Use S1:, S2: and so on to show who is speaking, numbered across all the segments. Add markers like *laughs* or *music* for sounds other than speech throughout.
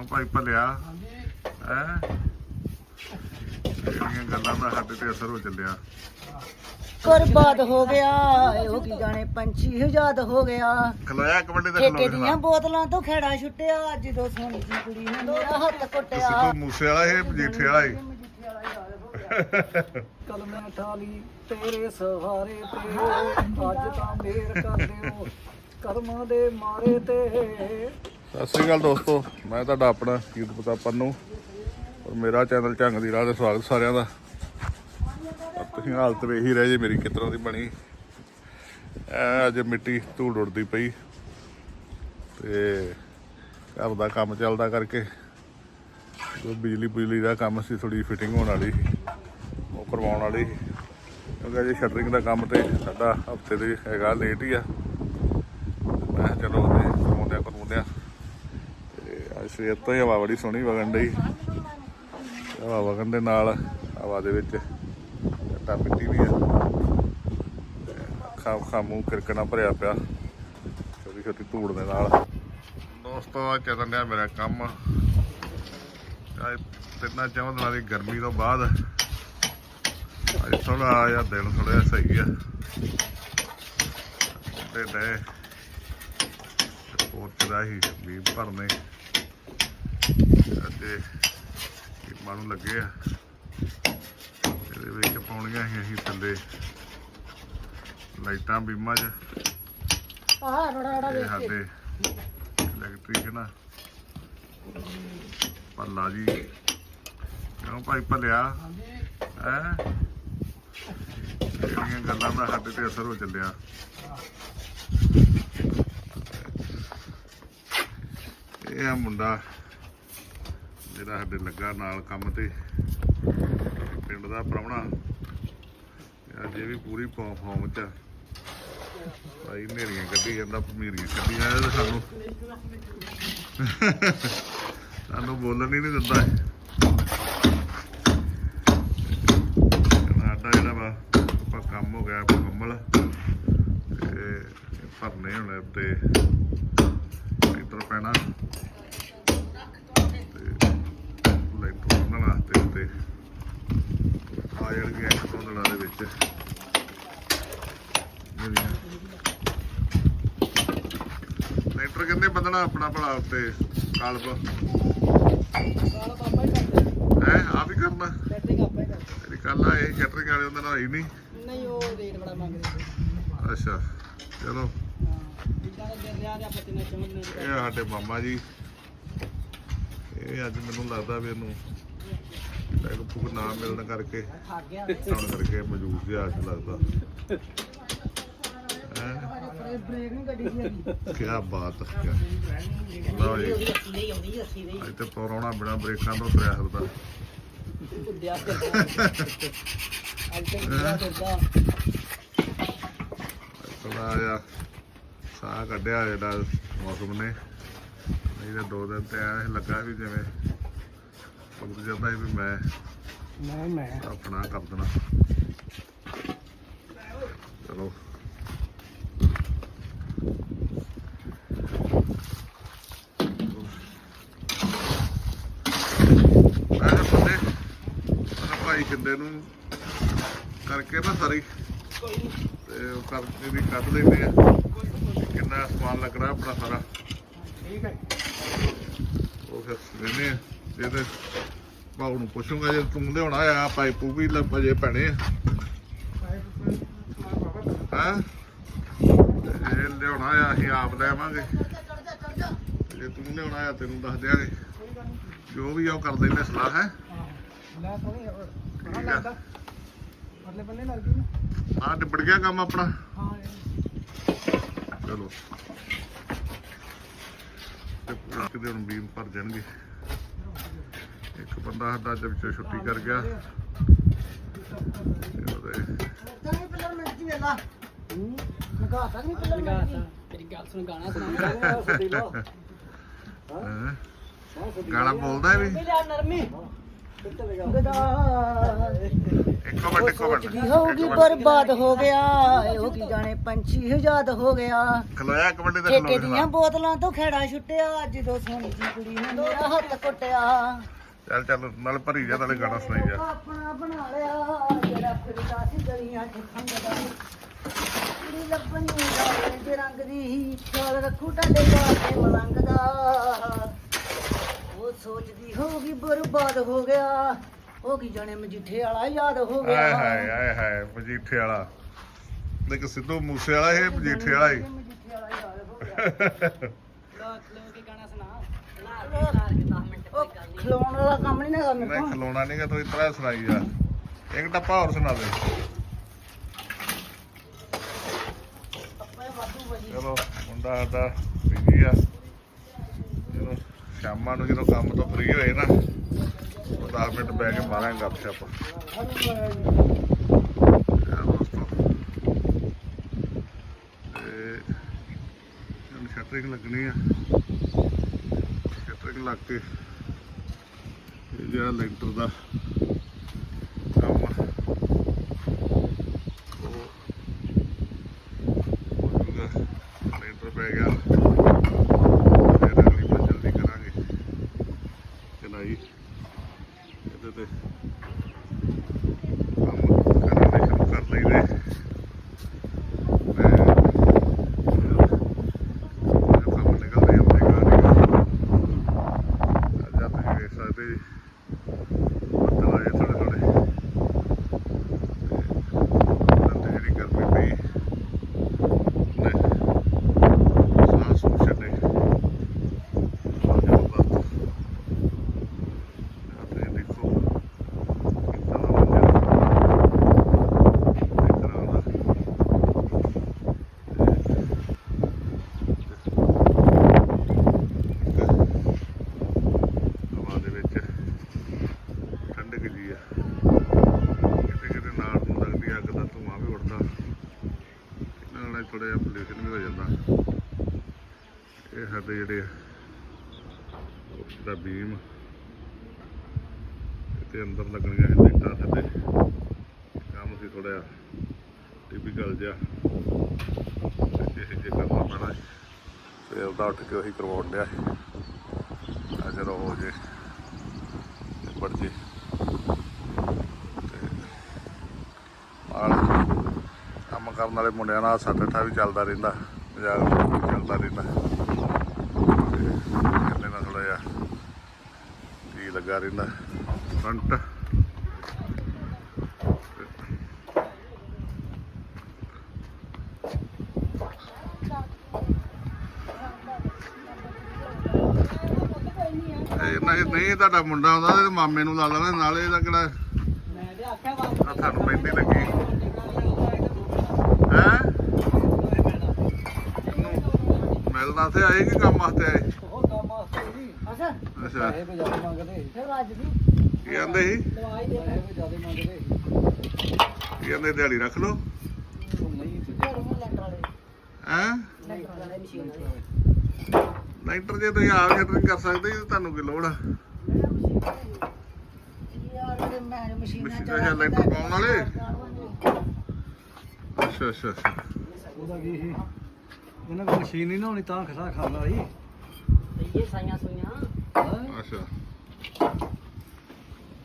S1: ਕਿਉਂ ਭਾਈ ਭਲਿਆ। ਹੈ? ਜਿਹੜੀਆਂ ਗੱਲਾਂ ਦਾ ਸਾਡੇ ਤੇ ਅਸਰ ਹੋ ਚੱਲਿਆ।
S2: ਬਰਬਾਦ ਹੋ ਗਿਆ ਇਹੋ ਕੀ ਜਾਣੇ ਪੰਛੀ ਆਜ਼ਾਦ ਹੋ ਗਿਆ।
S1: ਖਲੋਇਆ ਮਿੰਟ ਤੇ
S2: ਠੇਕੇ ਦੀਆਂ ਬੋਤਲਾਂ ਤੋਂ ਖੇੜਾ ਛੁੱਟਿਆ ਜਦੋਂ ਸੋਹਣੀ ਜੀ ਕੁੜੀ ਨੇ ਮੇਰਾ ਹੱਥ ਕੁੱਟਿਆ।
S1: ਸਿੱਧੂ ਮੂਸੇ ਵਾਲਾ ਇਹ ਮਜੀਠੇ ਵਾਲਾ ਹੀ
S3: ਕਲ ਮੈਂ ਠਾਲੀ ਤੇਰੇ ਸਹਾਰੇ ਤੇ ਅੱਜ ਤਾਂ ਮੇਰ ਕਰ ਦਿਓ ਕਰਮਾਂ ਦੇ ਮਾਰੇ ਤੇ।
S1: ਸਤਿ ਸ੍ਰੀ ਅਕਾਲ ਦੋਸਤੋ, ਮੈਂ ਤੁਹਾਡਾ ਆਪਣਾ ਕੀਰਤ ਪਤਾ ਨੂੰ ਔਰ ਮੇਰਾ ਚੈਨਲ ਝੰਗ ਦੀ ਰਾਹ ਤੇ ਸਵਾਗਤ ਸਾਰਿਆਂ ਦਾ। ਤੁਸੀਂ ਹਾਲਤ ਵੇਖ ਹੀ ਰਹੇ ਜੇ ਮੇਰੀ ਕਿਸ ਤਰ੍ਹਾਂ ਦੀ ਬਣੀ। ਐ ਅੱਜ ਮਿੱਟੀ ਧੂੜ ਉੱਡਦੀ ਪਈ ਤੇ ਘਰ ਦਾ ਕੰਮ ਚੱਲਦਾ ਕਰਕੇ ਜੋ ਬਿਜਲੀ ਬਿਜਲੀ ਦਾ ਕੰਮ ਸੀ ਥੋੜੀ ਫਿਟਿੰਗ ਹੋਣ ਵਾਲੀ, ਉਹ ਕਰਵਾਉਣ ਵਾਲੀ। ਕਿਉਂਕਿ ਅਜੇ ਸ਼ਟਰਿੰਗ ਦਾ ਕੰਮ ਤੇ ਸਾਡਾ ਹਫ਼ਤੇ ਦੇ ਹੈਗਾ ਲੇਟ ਹੀ ਆ। ਮੈਂ ਕਿਹਾ ਚਲੋ ਉਹਦੇ ਕਰਵਾਉਂਦੇ ਆ ਕਰਵਾਉਂਦੇ ਆ ਤੇ ਅੱਜ ਸਵੇਰ ਤੋਂ ਹੀ ਹਵਾ ਬੜੀ ਸੋਹਣੀ ਵਗਣ ਡਈ। ਹਵਾ ਵਗਣ ਦੇ ਨਾਲ ਹਵਾ ਦੇ ਵਿੱਚ ਟਾ ਮਿੱਟੀ ਵੀ ਆ। ਤੇ ਅੱਖਾਂ ਅੱਖਾਂ ਮੂੰਹ ਕਿਰਕਣਾ ਭਰਿਆ ਪਿਆ ਛੋਟੀ ਛੋਟੀ ਧੂੜ ਦੇ ਨਾਲ। ਦੋਸਤੋ ਅੱਜ ਚੱਲਣ ਡਿਆ ਮੇਰਾ ਕੰਮ। ਅੱਜ ਤਿੰਨਾਂ ਚੌਂ ਦਿਨਾਂ ਦੀ ਗਰਮੀ ਤੋਂ ਬਾਅਦ ਅੱਜ ਥੋੜਾ ਜਿਹਾ ਦਿਨ ਥੋੜਾ ਜਿਹਾ ਸਹੀ ਆ। ਤੇ ਡੇ ਪੋਚ ਦਾ ਹੀ ਵੀ ਭਰਨੇ। ਤੇ ਕੀਮਾ ਨੂੰ ਲੱਗੇ ਆ। ਇਹਦੇ ਵਿੱਚ ਪਾਉਣੀਆਂ ਸੀ ਅਸੀਂ ਥੱਲੇ। ਲਾਈਟਾਂ ਬੀਮਾਂ 'ਚ।
S2: ਆਹ ਰੜਾ ਰੜਾ
S1: ਇਹ ਸਾਡੇ ਇਲੈਕਟ੍ਰੀਸ਼ੀਅਨ ਆ ਭੱਲਾ ਜੀ ਕਿਉਂ ਭਾਈ ਭਲਿਆ? ਹੈ? ਜਿਹੜੀਆਂ ਗੱਲਾਂ ਦਾ ਸਾਡੇ ਤੇ ਅਸਰ ਹੋ ਚੱਲਿਆ। ਇਹ ਆ ਮੁੰਡਾ। ਜਿਹੜਾ ਸਾਡੇ ਲੱਗਾ ਨਾਲ ਕੰਮ ਤੇ, ਪਿੰਡ ਦਾ ਪ੍ਰਾਹੁਣਾ। ਅੱਜ ਇਹ ਵੀ ਪੂਰੀ ਫੌ- ਫੌਮ ਚ ਭਾਈ ਨੇਰੀਆਂ ਕੱਢੀ ਜਾਂਦਾ ਭਮੀਰੀਆਂ ਕੱਢੀ ਜਾਂਦਾ ਸਾਨੂੰ। ਸਾਨੂੰ ਬੋਲਣ ਹੀ ਨਹੀਂ ਦਿੰਦਾ। ਸਾਡਾ ਜਿਹੜਾ ਵਾ, ਆਪਾਂ ਕੰਮ ਹੋ ਗਿਆ ਮੁਕੰਮਲ ਤੇ ਭਰਨੇ ਹੁਣ ਤੇ ਇੱਧਰ ਪੈਣਾ ਤੇ ਲਾਈਟਰ ਉਹਨਾਂ ਵਾਸਤੇ ਤੇ ਆ ਜਾਣਗੇ ਇੱਕ ਦੇ ਵਿੱਚ। ਜਿਹੜੀਆਂ ਕਹਿੰਦੇ ਬੰਦਣਾ ਆਪਣਾ ਭਲਾ ਉੱਤੇ ਕਾਲਬ
S3: ਹੈ,
S1: ਆਪ ਹੀ ਕਰਨਾ? ਤੇਰੀ ਕੱਲ ਆ ਇਹ ਕੈਟਰਿੰਗ ਵਾਲੇ ਉਹਨਾਂ ਨਾਲ ਹੋਈ ਨਹੀਂ
S3: ਨਹੀਂ ਉਹ ਰੇਟ ਬੜਾ ਮੰਗਦੇ
S1: ਅੱਛਾ, ਚਲੋ। ਇਹ ਸਾਡੇ ਮਾਮਾ ਜੀ। ਇਹ ਅੱਜ ਮੈਨੂੰ ਲੱਗਦਾ ਵੀ ਇਹਨੂੰ ਲੈਗ ਪੁਗ ਨਾ ਮਿਲਣ ਕਰਕੇ
S3: ਥੱਕ
S1: ਕਰਕੇ ਮੌਜੂਦ ਜਿਹਾ ਅੱਜ ਲੱਗਦਾ। ਕੀ ਬਾਤ ਹੈ ਲਓ ਜੀ। ਅੱਜ ਤੇ ਪਰੌਣਾ ਬਿਨਾ ਬ੍ਰੇਕਾਂ ਤੋਂ ਤੁਰਿਆ ਫਿਰਦਾ। ਥੋੜਾ ਜਿਹਾ ਸਾਹ ਕੱਢਿਆ ਜਿਹੜਾ ਮੌਸਮ ਨੇ। ਨਹੀਂ ਤਾਂ ਦੋ ਦਿਨ ਤੇ ਐ ਲੱਗਾ ਵੀ ਜਿਵੇਂ ਪਤਾ ਜਾਂਦਾ ਸੀ ਵੀ ਮੈਂ
S3: ਮੈਂ ਮੈਂ।
S1: ਆਪਣਾ ਕਰ ਦੇਣਾ। ਚਲੋ। ਮੈਂ ਕਿਹਾ ਬੰਦੇ ਮੈਂ ਭਾਈ ਕਿੰਦੇ ਨੂੰ ਕਰਕੇ ਨਾ ਸਾਰੀ ਤੇ ਉਹ ਕਰਕੇ ਵੀ ਕੱਢ ਲੈਂਦੇ ਆ। ਕਿੰਨਾ ਸਮਾਨ ਲੱਗਣਾ ਆਪਣਾ ਸਾਰਾ।
S3: ਠੀਕ ਹੈ।
S1: ਉਹ ਫਿਰ ਲੈਨੇ ਆ। ਇਹਦੇ ਭਾਉ ਨੂੰ ਪੁੱਛੂਗਾ ਜੇ ਤੂੰ ਲਿਆਉਣਾ ਆ ਪਾਈਪੂ ਵੀ ਲੱਭ ਪੈਣੇ ਆ। ਹਾਂ? ਇਹ ਲਿਆਉਣਾ ਆ, ਅਸੀਂ ਆਪ ਲੈਵਾਂਗੇ ਜੇ ਤੂੰ ਲਿਆਉਣਾ ਆ, ਤੈਨੂੰ ਦੱਸ ਦਿਆਂਗੇ। ਜੋ ਵੀ ਆ, ਉਹ ਕਰ ਲੈਨੇ ਸਲਾਹ, ਹੈ?
S3: ਲੈ ਤੋਂ ਹੋਰ ਲੱਗਦਾ ਪਰਲੇ ਬੰਨੇ ਲੱਗ ਨਾ
S1: ਆ ਨਿਬੜ ਗਿਆ ਕੰਮ ਆਪਣਾ।
S3: ਹਾਂ
S1: ਚਲੋ। ਤੇ ਪੂਰਾ ਕਿਤੇ ਹੁਣ ਬੀਮ ਭਰ ਜਾਣਗੇ। ਇੱਕ ਬੰਦਾ ਸਾਡਾ ਅੱਜ ਵਿੱਚੋਂ ਛੁੱਟੀ ਕਰ ਗਿਆ।
S2: ਪਿਲਰ ਵੇਲਾ ਨਹੀਂ ਪਿਲਰ
S3: ਤੇਰੀ ਗੱਲ ਸੁਣ ਗਾਣਾ ਸੁਣਾ
S1: ਬੋਲਦਾ ਵੀ?
S3: ਲਿਆ ਨਰਮੀ।
S1: ਇੱਕੋ ਮਿੰਟ ਇੱਕੋ ਮਿੰਟ।
S2: ਹੋਊਗੀ ਬਰਬਾਦ ਹੋ ਗਿਆ। ਇਹੋ ਕੀ ਜਾਣੇ ਪੰਛੀ ਆਜ਼ਾਦ ਹੋ ਗਿਆ।
S1: ਖਲੋਇਆ ਇੱਕ ਮਿੰਟ ਤੇ
S2: ਠੇਕੇ
S1: ਖਲੋ
S2: ਦੀਆਂ ਬੋਤਲਾਂ ਤੋਂ ਖੇੜਾ ਛੁੱਟਿਆ। ਜਦੋਂ ਸੋਹਣੀ ਜੀ ਕੁੜੀ ਨੇ ਮੇਰਾ ਹੱਥ ਕੁੱਟਿਆ।
S1: ਚੱਲ ਚੱਲ ਨਾਲ ਭਰੀ ਜਾ ਨਾਲੇ ਗਾਣਾ ਸੁਣਾਈ ਜਾ।
S2: ਆਪਣਾ ਬਣਾ ਲਿਆ ਜਿਹੜਾ ਫਿਰਦਾ ਸੀ ਗਲੀਆਂ 'ਚ ਖੰਗਦਾ ਕੁੜੀ ਲੱਭਣੀ ਦੇ ਰੰਗ ਦੀ ਖਿਆਲ ਰੱਖੂ ਟਾਡੇ ਵਾਸਤੇ ਮਲੰਗ ਦਾ। ਉਹ ਸੋਚਦੀ ਹੋਊਗੀ ਬਰਬਾਦ ਹੋ ਗਿਆ ਹੋ ਗਈ ਜਾਣੇ ਮਜੀਠੇ ਵਾਲਾ ਯਾਦ ਹੋ ਗਿਆ।
S1: ਆਏ ਹਾਏ ਆਏ ਹਾਏ ਮਜੀਠੇ ਵਾਲਾ। ਦੇਖ ਸਿੱਧੂ ਮੂਸੇ ਵਾਲਾ ਇਹ ਮਜੀਠੇ ਵਾਲਾ ਹੀ।
S2: ਮਜੀਠੇ ਵਾਲਾ ਯਾਦ ਹੋ ਗਿਆ। *laughs* ਉਹ ਖਲੋਣ ਵਾਲਾ ਕੰਮ ਨਹੀਂ ਨਾ
S1: ਮੈਂ
S2: ਕਰਨਾ
S1: ਖਲੋਣਾ ਨਹੀਂਗਾ ਤੂੰ ਇਤਰਾ ਸੁਣਾਈ ਜਾ। ਇੱਕ ਟੱਪਾ ਹੋਰ ਸੁਣਾ ਦੇ। ਚਲੋ ਮੁੰਡਾ ਸਾਡਾ ਬਿਜ਼ੀ ਆ। ਚਲੋ ਸ਼ਾਮਾਂ ਨੂੰ ਜਦੋਂ ਕੰਮ ਤੋਂ ਫ੍ਰੀ ਹੋਏ ਨਾ 10 ਮਿੰਟ ਬਹਿ ਕੇ ਮਾਰਾਂਗੇ ਗੱਪਸ਼ਪ। ਤੇ ਸ਼ਟਰਿੰਗ ਲੱਗਣੀ ਆ। ਸ਼ਟਰਿੰਗ ਲੱਗ ਕੇ ਜਿਹੜਾ ਲੈਂਟਰ ਦਾ ਕੰਮ ਆ, ਉਹ ਹੋ ਜਾਊਗਾ ਲੈਂਟਰ ਪੈ ਗਿਆ ਫਿਰ ਅਗਲੀ ਮੰਜ਼ਿਲ ਦੀ ਕਰਾਂਗੇ ਚਲਾਈ ਇਹਦੇ ਤੇ ਕੰਮ ਕਰਨੇ ਸ਼ੁਰੂ ਕਰ ਲਈਦੇ ਮੈਂ ਕੰਮ ਨਿਕਲਦੇ ਆਪਣੇ ਘਰ ਅੱਜ ਆਪਾਂ ਵੇਖ ਸਕਦੇ ਜੀ ਬੱਦਲ ਆਏ ਥੋੜੇ ਥੋੜੇ ਤੇ ਜਿਹੜੀ ਗਰਮੀ ਪਈ ਨੇ ਸਾਹ ਸੂਹ ਛੱਡੇ ਜ਼ਬਰਦਸਤ ਆਪਣੇ ਦੇਖੋ ਕਿੰਨਾ ਦਾ ਮੰਜ਼ਰ ਇਸ ਤਰ੍ਹਾਂ ਦਾ ਹਵਾ ਦੇ ਵਿੱਚ ਠੰਡਕ ਜੀ ਆ ਕਿਤੇ ਕਿਤੇ ਨਾਲ ਨੂੰ ਲੱਗਦੀ ਅੱਗ ਦਾ ਧੂਆਂ ਵੀ ਉੱਡਦਾ ਇਹਨਾਂ ਨਾਲ ਥੋੜਾ ਜਿਹਾ ਪੋਲਿਊਸ਼ਨ ਵੀ ਹੋ ਜਾਂਦਾ ਇਹ ਜਿਹੜੇ ਦਾ ਬੀਮ ਤੇ ਅੰਦਰ ਲੱਗਣੀਆਂ ਇਹ ਲਾਈਟਾਂ ਸਾਡੇ ਕੰਮ ਸੀ ਥੋੜਾ ਟਿਪੀਕਲ ਜਿਹਾ। ਤੇ ਇਹ ਜੇ ਕਰਨਾ ਪੈਣਾ ਫਿਰ ਉਹਦਾ ਉੱਠ ਕੇ ਉਹੀ ਕਰਵਾਉਣ ਡਿਆ ਸੀ। ਆ ਜਦੋਂ ਹੋ ਜੇ, ਨਿਬੜ ਜੇ। ਨਾਲ ਕੰਮ ਕਰਨ ਵਾਲੇ ਮੁੰਡਿਆਂ ਨਾਲ ਸੱਟ ਠਾ ਵੀ ਚੱਲਦਾ ਰਹਿੰਦਾ, ਮਜ਼ਾਕ ਚੱਲਦਾ ਰਹਿੰਦਾ। ਤੇ ਇਹਦੇ ਥੋੜਾ ਜਿਹਾ ਜੀ ਲੱਗਾ ਰਹਿੰਦਾ। ਫਰੰਟ ਨਹੀਂ ਨਹੀਂ, ਤੁਹਾਡਾ ਮੁੰਡਾ ਆਉਂਦਾ ਤੇ ਮਾਮੇ ਨੂੰ ਲਾ ਲੈਣਾ, ਨਾਲੇ ਇਹਦਾ ਕਿਹੜਾ
S3: ਮੈਂ ਤੇ ਆਖਿਆ ਵਾ
S1: ਤੁਹਾਨੂੰ ਮਹਿੰਦੀ ਲੱਗੀ। ਹੈ? ਮਿਲਣਾ ਤੇ ਆਏ ਕੰਮ ਵਾਸਤੇ ਆਏ?
S3: ਜੀ
S2: ਅੱਛਾ।
S1: ਅੱਛਾ।
S3: ਪੈਸੇ ਵੀ ਜ਼ਿਆਦਾ ਮੰਗਦੇ
S2: ਫਿਰ ਅੱਜ ਦੀ।
S1: ਕੀ ਕਹਿੰਦੇ ਸੀ?
S2: ਦਵਾਈ ਦੇ
S3: ਪੈਸੇ ਵੀ ਜ਼ਿਆਦਾ ਮੰਗਦੇ
S1: ਕੀ ਕਹਿੰਦੇ ਦਿਹਾੜੀ ਰੱਖ ਲਓ।
S3: ਨਹੀਂ ਤੇ
S2: ਘਰ ਨੂੰ ਲੈਂਟਰ ਵਾਲੇ।
S1: ਹੈ?
S2: ਲੈਂਟਰ ਵਾਲੇ ਮਸ਼ੀਨ ਵਾਲੇ
S1: ਲਾਈਟਰ ਜੇ ਤੁਸੀਂ ਆਪ ਸ਼ਟਰਿੰਗ ਕਰ ਸਕਦੇ ਜੀ ਤੁਹਾਨੂੰ ਕੀ ਲੋੜ ਆ?
S2: ਮਸ਼ੀਨਾਂ
S1: ਜਾਂ ਲੈਂਟਰ ਪਾਉਣ ਵਾਲੇ? ਅੱਛਾ ਅੱਛਾ ਅੱਛਾ।
S3: ਉਹਦਾ ਕੀ ਸੀ? ਉਹਨਾਂ ਕੋਲ ਮਸ਼ੀਨ ਨਹੀਂ ਨਾ ਹੋਣੀ ਤਾਂ ਖਸਾ ਖਾਂਦਾ ਸੀ।
S2: ਇਹ ਸਾਈਆਂ ਸੁਈਆਂ
S1: ਅੱਛਾ।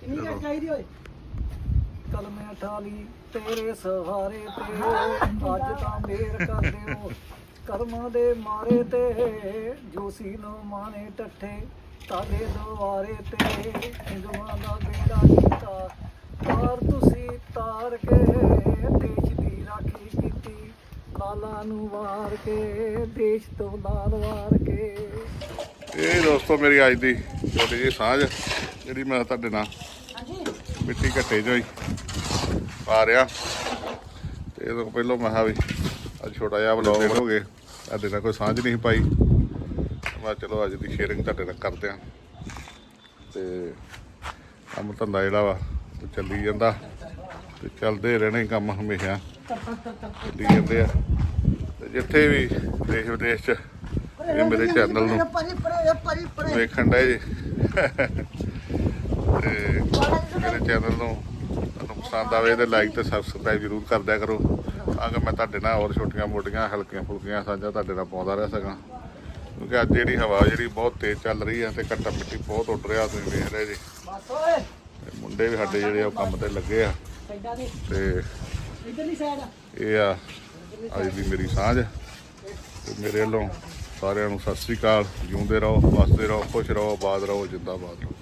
S3: ਕਿੰਨੀ। ਕੁ ਚਾਹੀਦੀ ਓਏ? ਕਲਮੇ ਠਾਲੀ ਤੇਰੇ ਸਹਾਰੇ ਤੇ ਅੱਜ ਤਾਂ ਮੇਰ ਕਰ ਦਿਓ। ਕਰਮਾਂ ਦੇ ਮਾਰੇ ਤੇ ਜੋਸੀ ਨੂੰ ਮਾਨੇ ਟੱਠੇ। ਤਾਲੇ ਦੁਆਰੇ ਤੇ ਹਿੰਦੂਆਂ ਦਾ ਬੇੜਾ ਕੀਤਾ। ਤਾਰ ਤੁਸੀਂ ਤਾਰ ਕੇ ਦੇਸ਼ ਦੀ ਰਾਖੀ ਕੀਤੀ। ਲਾਲਾ ਨੂੰ ਵਾਰ ਕੇ ਦੇਸ਼ ਤੋਂ ਲਾਲ ਵਾਰ ਕੇ।
S1: ਇਹ ਦੋਸਤੋ ਮੇਰੀ ਅੱਜ ਦੀ ਛੋਟੀ ਜਿਹੀ ਸਾਂਝ ਜਿਹੜੀ ਮੈਂ ਤੁਹਾਡੇ ਨਾਲ
S2: ਹਾਂਜੀ।
S1: ਮਿੱਟੀ ਘੱਟੇ ਚੋਂ ਹੀ ਪਾ ਰਿਹਾ। ਤੇ ਇਹ ਤੋਂ ਪਹਿਲਾਂ ਮੈਂ ਕਿਹਾ ਵੀ ਅੱਜ ਛੋਟਾ ਜਿਹਾ ਵਲੌਗ ਹੋ ਗਏ ਤੁਹਾਡੇ ਨਾਲ ਕੋਈ ਸਾਂਝ ਨਹੀਂ ਪਾਈ। ਮੈਂ ਚਲੋ ਅੱਜ ਦੀ ਸ਼ੇਅਰਿੰਗ ਤੁਹਾਡੇ ਨਾਲ ਕਰਦੇ ਆ। ਤੇ ਕੰਮ ਧੰਦਾ ਜਿਹੜਾ ਵਾ ਚੱਲੀ ਜਾਂਦਾ। ਤੇ ਚੱਲਦੇ ਰਹਿਣੇ ਕੰਮ ਹਮੇਸ਼ਾ। ਚੱਲੀ ਜਾਂਦੇ ਆ। ਤੇ ਜਿੱਥੇ ਵੀ ਦੇਸ਼ ਵਿਦੇਸ਼ ਚ ਇਹ ਮੇਰੇ ਚੈਨਲ ਨੂੰ ਵੇਖਣ ਦਾ ਜੀ। ਤੇ ਮੇਰੇ ਚੈਨਲ ਨੂੰ ਤੁਹਾਨੂੰ ਪਸੰਦ ਆਵੇ ਤੇ ਲਾਈਕ ਤੇ ਸਬਸਕ੍ਰਾਈਬ ਜ਼ਰੂਰ ਕਰ ਦਿਆ ਕਰੋ। ਤਾਂ ਕਿ ਮੈਂ ਤੁਹਾਡੇ ਨਾਲ ਹੋਰ ਛੋਟੀਆਂ ਮੋਟੀਆਂ ਹਲਕੀਆਂ ਫੁਲਕੀਆਂ ਸਾਂਝਾਂ ਤੁਹਾਡੇ ਨਾਲ ਪਾਉਂਦਾ ਰਹਿ ਸਕਾਂ। ਕਿਉਂਕਿ ਅੱਜ ਜਿਹੜੀ ਹਵਾ ਜਿਹੜੀ ਬਹੁਤ ਤੇਜ਼ ਚੱਲ ਰਹੀ ਹੈ ਤੇ ਕੱਟਾ ਮਿੱਟੀ ਬਹੁਤ ਉੱਡ ਰਿਹਾ ਤੁਸੀਂ ਵੇਖ ਰਹੇ ਜੀ। ਮੁੰਡੇ ਵੀ ਸਾਡੇ ਜਿਹੜੇ ਉਹ ਕੰਮ ਤੇ ਲੱਗੇ ਆ। ਤੇ।
S3: ਇਧਰਲੀ ਸਾਈਡ
S1: ਇਹ ਆ ਅੱਜ ਦੀ ਮੇਰੀ ਸਾਂਝ। ਤੇ ਮੇਰੇ ਵੱਲੋਂ ਸਾਰਿਆਂ ਨੂੰ ਸਤਿ ਸ੍ਰੀ ਅਕਾਲ। ਜਿਉਂਦੇ ਰਹੋ, ਵਸਦੇ ਰਹੋ, ਖੁਸ਼ ਰਹੋ, ਆਬਾਦ ਰਹੋ, ਜਿੰਦਾਬਾਦ ਰਹੋ।